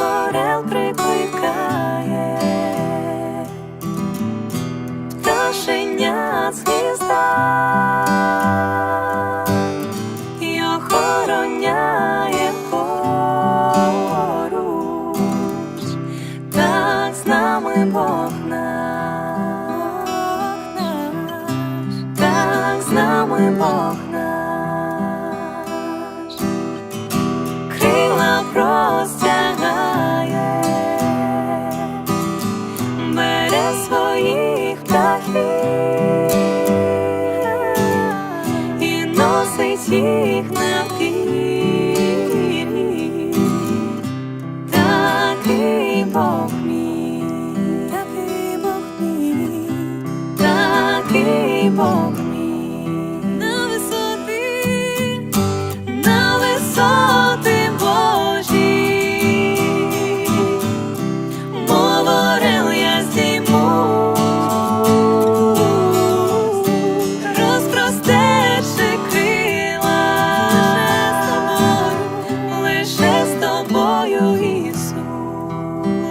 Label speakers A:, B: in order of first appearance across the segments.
A: орел прикликає, пташеня з гнізда. Так з нами Бог так з нами Бог наш, Бог мій, на висоти, на висоти Божі, мов орел я здійму, розпростерши крила, лише з тобою, Ісус,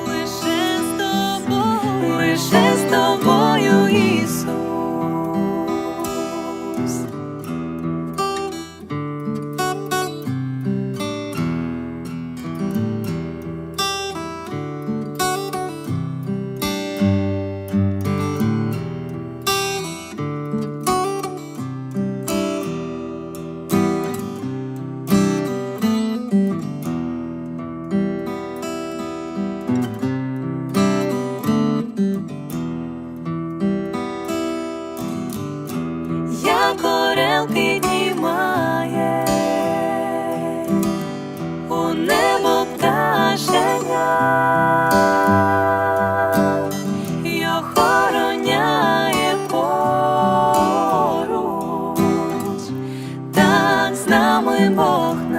A: лише з тобою, лише з тобою, нами Бог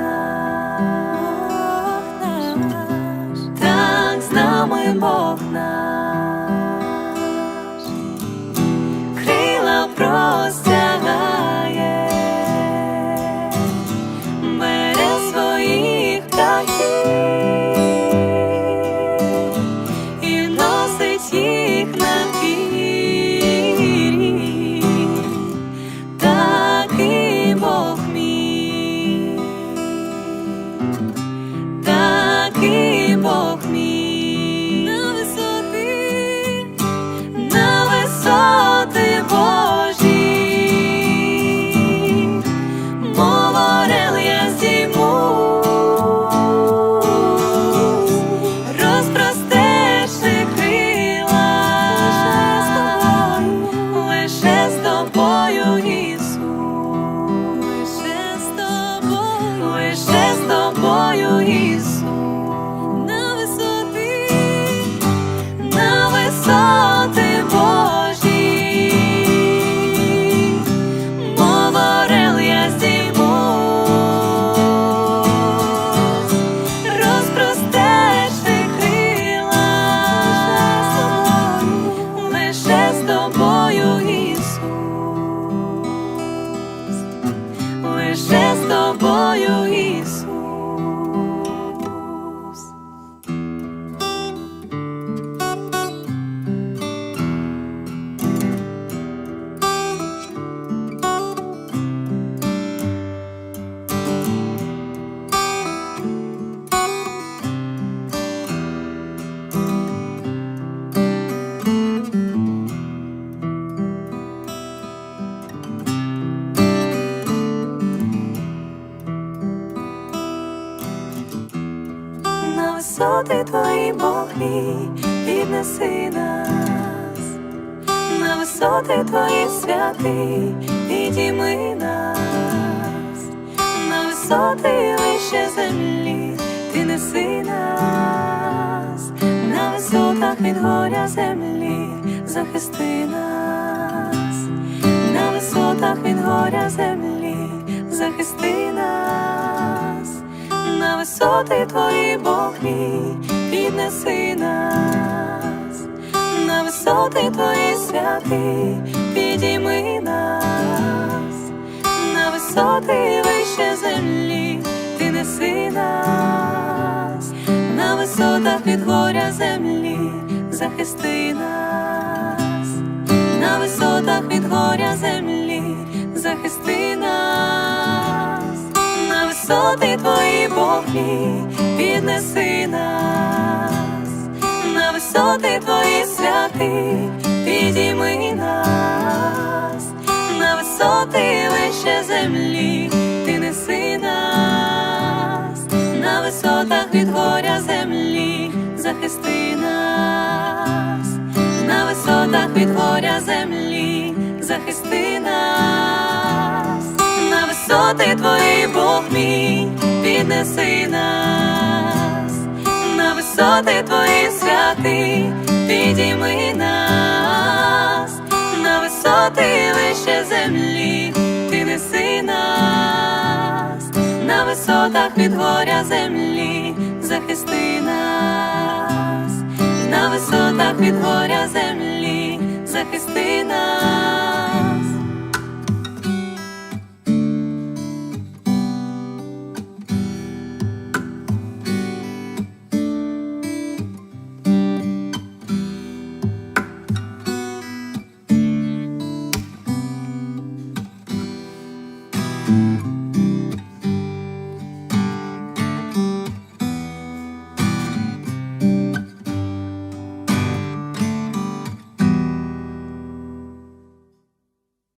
A: висоти твої Бог мій, піднеси нас, на висоти твої святи, підійми нас, на висоти вище землі, ти неси нас, на висотах від горя землі, захисти нас, на висотах від горя землі, захисти нас висоти твої Бог піднеси нас, на висоти твої святи, підійми нас, на висоти вище землі, ти неси нас, на висотах від горя землі, захисти нас, на висотах від горя землі, захисти нас, на висоти твої Бог мій, піднеси нас, на висоти твої святи, підійми нас, на висоти вище землі, ти неси нас, на висотах від горя землі, захисти нас, на висотах від горя землі, захисти нас, на висоти твої Бог мій, піднеси нас, на висоти твої святи, підійми нас, на висоти вище землі, ти неси нас, на висотах від горя землі, захисти нас, на висотах від горя землі, захисти нас. Thank you.